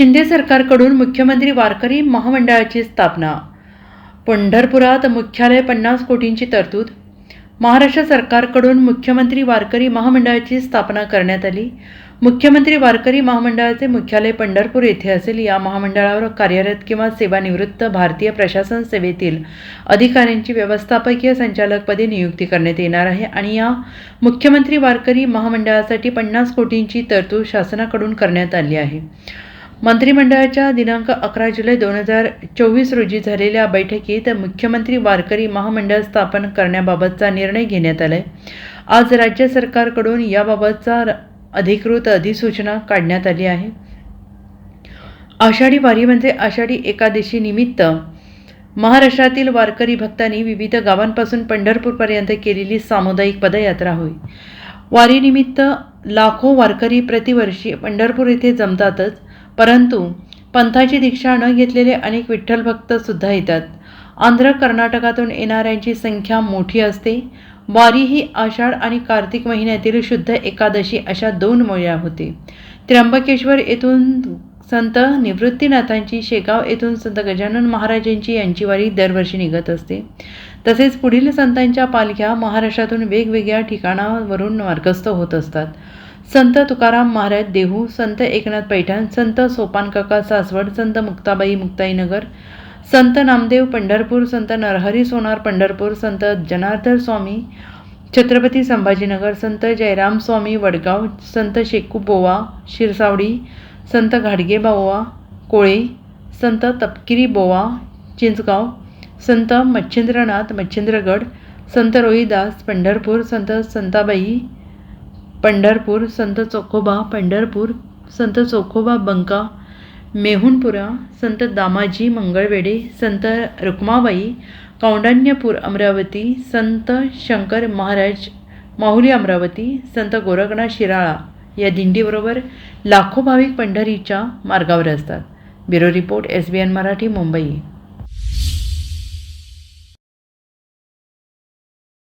शिंदे सरकारकडून मुख्यमंत्री वारकरी महामंडळाची स्थापना. पंढरपुरात मुख्यालय पन्नास कोटींची तरतूद. महाराष्ट्र सरकारकडून मुख्यमंत्री वारकरी महामंडळाची स्थापना करण्यात आली. मुख्यमंत्री वारकरी महामंडळाचे मुख्यालय पंढरपूर येथे असेल. या महामंडळावर कार्यरत किंवा सेवानिवृत्त भारतीय प्रशासन सेवेतील अधिकाऱ्यांची व्यवस्थापकीय संचालकपदी नियुक्ती करण्यात येणार आहे आणि या मुख्यमंत्री वारकरी महामंडळासाठी पन्नास कोटींची तरतूद शासनाकडून करण्यात आली आहे. मंत्रिमंडळाच्या दिनांक अकरा जुलै दोन हजार चोवीस रोजी झालेल्या बैठकीत मुख्यमंत्री वारकरी महामंडळ स्थापन करण्याबाबतचा निर्णय घेण्यात आलाय. आज राज्य सरकारकडून याबाबतचा अधिकृत अधिसूचना काढण्यात आली आहे. आषाढी वारी म्हणजे आषाढी एकादशी निमित्त महाराष्ट्रातील वारकरी भक्तांनी विविध गावांपासून पंढरपूरपर्यंत केलेली सामुदायिक पदयात्रा होय. वारीनिमित्त लाखो वारकरी प्रतिवर्षी पंढरपूर येथे जमतातच. परंतु पंथाची दीक्षा न घेतलेले अनेक विठ्ठल भक्तसुद्धा येतात. आंध्र कर्नाटकातून येणाऱ्यांची संख्या मोठी असते. वारी ही आषाढ आणि कार्तिक महिन्यातील शुद्ध एकादशी अशा दोन मोळ्या होते. त्र्यंबकेश्वर येथून संत निवृत्तीनाथांची शेगाव येथून संत गजानन महाराजांची यांची वारी दरवर्षी निघत असते. तसेच पुढील संतांच्या पालख्या महाराष्ट्रातून वेगवेगळ्या ठिकाणावरून मार्गस्थ होत असतात. संत तुकाराम महाराज देहू संत एकनाथ पैठण संत सोपानकाका सासवड संत मुक्ताबाई मुक्ताईनगर संत नामदेव पंढरपूर संत नरहरी सोनार पंढरपूर संत जनार्दन स्वामी छत्रपती संभाजीनगर संत जयराम स्वामी वडगाव संत शेकू बोवा शिरसावडी संत घाडगे बोवा कोळे संत तपकिरी बोवा चिंचगाव संत मच्छिंद्रनाथ मच्छिंद्रगड संत रोहिदास पंढरपूर संत संताबाई पंढरपूर संत चोखोबा पंढरपूर संत चोखोबा बंका मेहुणपुरा संत दामाजी मंगळवेडे संत रुक्माबाई कौंडण्यपूर अमरावती संत शंकर महाराज माहुली अमरावती संत गोरखनाथ शिराळा या दिंडीबरोबर लाखो भाविक पंढरीच्या मार्गावर असतात. Bureau report S B N Marathi Mumbai.